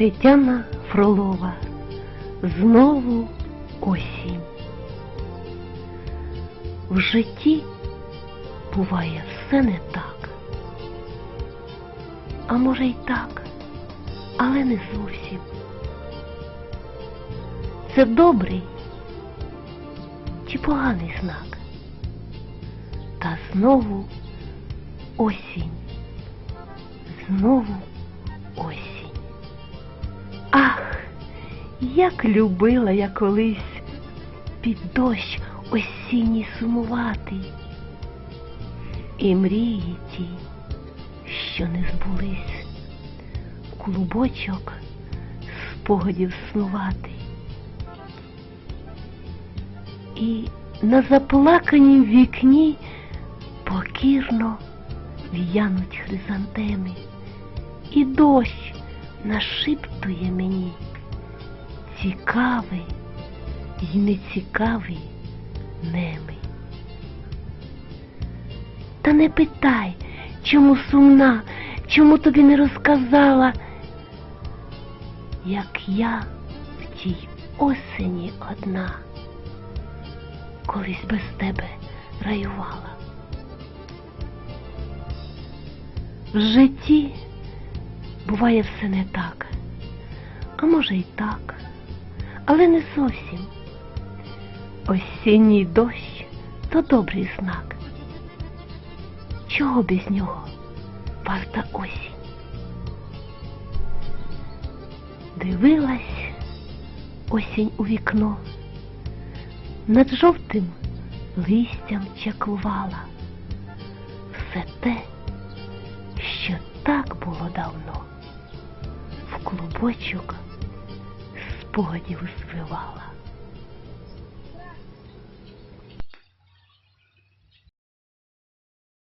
Тетяна Фролова. Знову осінь. В житті буває все не так. А може й так, але не зовсім. Це добрий чи поганий знак. Та знову осінь. Знову як любила я колись під дощ осінній сумувати. І мрії ті, що не збулись, клубочок спогадів снувати. І на заплаканім вікні покірно в'януть хризантеми, і дощ нашіптує мені цікавий й нецікавий неми. Та не питай, чому сумна, чому тобі не розказала, як я в тій осені одна, колись без тебе раювала. В житті буває все не так, а може й так, але не зовсім. Осінній дощ то добрий знак. Чого без нього варта осінь? Дивилась осінь у вікно, над жовтим листям чаклувала все те, що так було давно, в клубочок спогадів звивала.